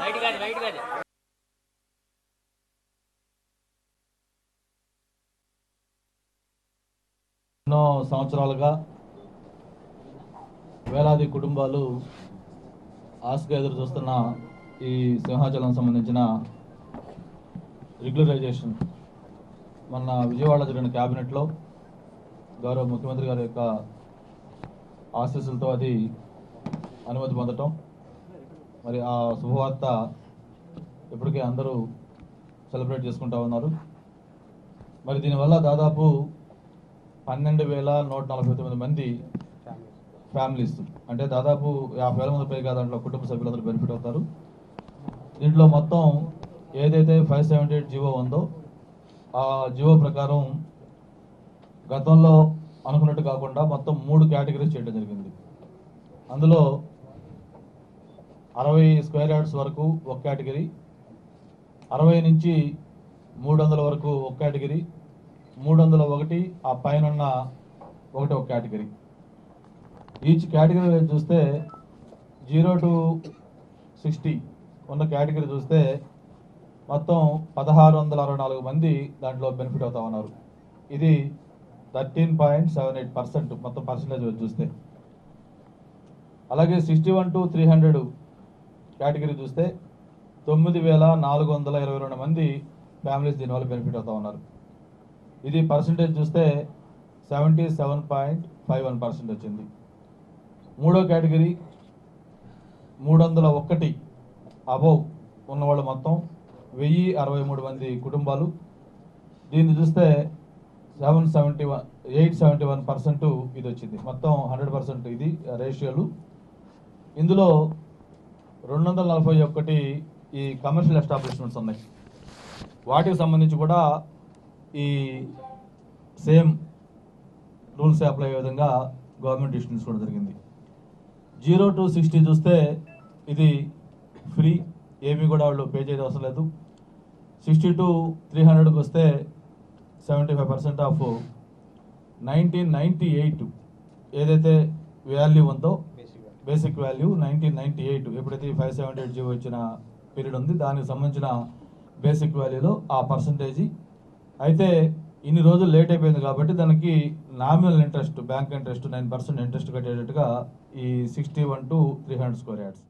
Right కాదు right కాదు ఎన్నో సంవత్సరాలుగా వేలాది కుటుంబాలు ఆశగా ఎదురు చూస్తున్న ఈ సింహాచలం సంబంధించిన రెగ్యులరైజేషన్ మొన్న విజయవాడ జరిగిన క్యాబినెట్లో గౌరవ ముఖ్యమంత్రి గారి యొక్క ఆశీస్సులతో అది అనుమతి పొందటం. మరి ఆ శుభవార్త ఇప్పటికే అందరూ సెలబ్రేట్ చేసుకుంటా ఉన్నారు. మరి దీనివల్ల దాదాపు పన్నెండు వేల నూట నలభై తొమ్మిది మంది ఫ్యామిలీస్ అంటే దాదాపు యాభై వేల మంది పైగా దాంట్లో కుటుంబ సభ్యులందరూ బెనిఫిట్ అవుతారు. దీంట్లో మొత్తం ఏదైతే ఫైవ్ సెవెంటీ ఎయిట్ జీవో ఉందో ఆ జివో ప్రకారం గతంలో అనుకున్నట్టు కాకుండా మొత్తం మూడు కేటగిరీస్ చేయడం జరిగింది. అందులో అరవై స్క్వేర్ యార్డ్స్ వరకు ఒక కేటగిరీ అరవై నుంచి మూడు వందల వరకు ఒక కేటగిరీ మూడు వందల ఒకటి ఆ పైన ఒకటి ఒక కేటగిరీ. ఈచ్ కేటగిరీ చూస్తే జీరో టు సిక్స్టీ ఉన్న కేటగిరీ చూస్తే మొత్తం పదహారు వందల అరవై నాలుగు మంది దాంట్లో బెనిఫిట్ అవుతా ఉన్నారు. ఇది thirteen point seven eight percent మొత్తం పర్సంటేజ్ చూస్తే. అలాగే sixty one to three hundred category చూస్తే తొమ్మిది వేల నాలుగు వందల ఇరవై రెండు మంది ఫ్యామిలీస్ దీనివల్ల బెనిఫిట్ అవుతూ ఉన్నారు. ఇది పర్సంటేజ్ చూస్తే seventy seven point five one percent వచ్చింది. మూడో కేటగిరీ మూడు వందల ఒకటి అబౌవ్ ఉన్నవాళ్ళు మొత్తం వెయ్యి అరవై మూడు మంది కుటుంబాలు. దీన్ని చూస్తే seven seventy one eight seventy one percent ఇది వచ్చింది మొత్తం హండ్రెడ్ పర్సెంట్ ఇది రేషియోలు. ఇందులో రెండు వందల నలభై ఒకటి ఈ కమర్షియల్ ఎస్టాబ్లిష్మెంట్స్ ఉన్నాయి. వాటికి సంబంధించి కూడా ఈ సేమ్ రూల్స్ అప్లై అయ్యే విధంగా గవర్నమెంట్ డిసిషన్ కూడా జరిగింది. జీరో టు సిక్స్టీ చూస్తే ఇది ఫ్రీ ఏమీ కూడా వాళ్ళు పే చేయడం అవసరం లేదు. సిక్స్టీ టు త్రీ హండ్రెడ్కి వస్తే seventy five percent of nineteen ninety eight ఏదైతే వాల్యూ ఉందో basic value nineteen ninety eight ఎప్పుడైతే ఫైవ్ సెవెంటీ ఎయిట్ జీవో వచ్చిన పీరియడ్ ఉంది దానికి సంబంధించిన బేసిక్ వాల్యూలో ఆ పర్సంటేజీ అయితే ఇన్ని రోజులు లేట్ అయిపోయింది కాబట్టి దానికి nominal interest bank interest nine percent interest కట్టేటట్టుగా ఈ sixty one to three hundred square yards